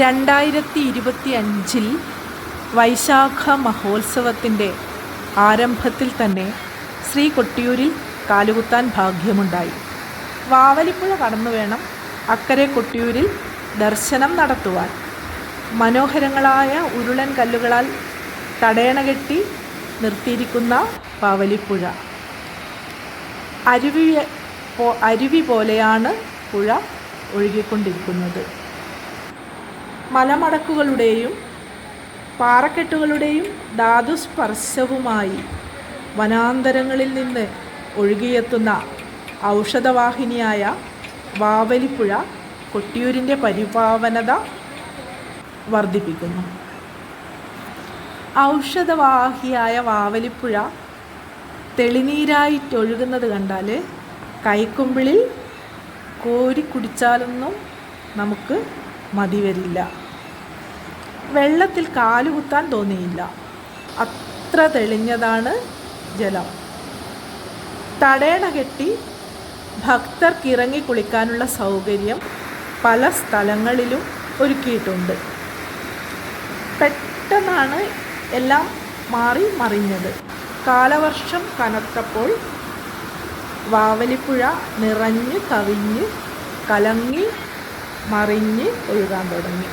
രണ്ടായിരത്തി ഇരുപത്തി അഞ്ചിൽ വൈശാഖ മഹോത്സവത്തിന്റെ ആരംഭത്തിൽ തന്നെ ശ്രീ കൊട്ടിയൂരിൽ കാലുകുത്താൻ ഭാഗ്യമുണ്ടായി. വാവലിപ്പുഴ കടന്നു വേണം അക്കരെ കൊട്ടിയൂരിൽ ദർശനം നടത്തുവാൻ. മനോഹരങ്ങളായ ഉരുളൻ കല്ലുകളാൽ തടയണ കെട്ടി നിർത്തിയിരിക്കുന്ന പാവലിപ്പുഴ അരുവി അരുവി പോലെയാണ് പുഴ ഒഴുകിക്കൊണ്ടിരിക്കുന്നത്. മലമടക്കുകളുടെയും പാറക്കെട്ടുകളുടെയും ധാതുസ്പർശവുമായി വനാന്തരങ്ങളിൽ നിന്ന് ഒഴുകിയെത്തുന്ന ഔഷധവാഹിനിയായ വാവലിപ്പുഴ കൊട്ടിയൂരിന്റെ പരിപാവനത വർദ്ധിപ്പിക്കുന്നു. ഔഷധവാഹിയായ വാവലിപ്പുഴ തെളിനീരായിട്ടൊഴുകുന്നത് കണ്ടാൽ കൈക്കുമ്പിളിൽ കോരി കുടിച്ചാലൊന്നും നമുക്ക് മതി വരില്ല. വെള്ളത്തിൽ കാലുകുത്താൻ തോന്നിയില്ല. അത്ര തെളിഞ്ഞതാണ് ജലം. തടയണ കെട്ടി ഭക്തർക്ക് ഇറങ്ങി കുളിക്കാനുള്ള സൗകര്യം പല സ്ഥലങ്ങളിലും ഒരുക്കിയിട്ടുണ്ട്. പെട്ടെന്നാണ് എല്ലാം മാറി മറിഞ്ഞത്. കാലവർഷം കനത്തപ്പോൾ വാവലിപ്പുഴ നിറഞ്ഞ് കവിഞ്ഞ് കലങ്ങി മറിഞ്ഞ് ഒഴുകാൻ തുടങ്ങി.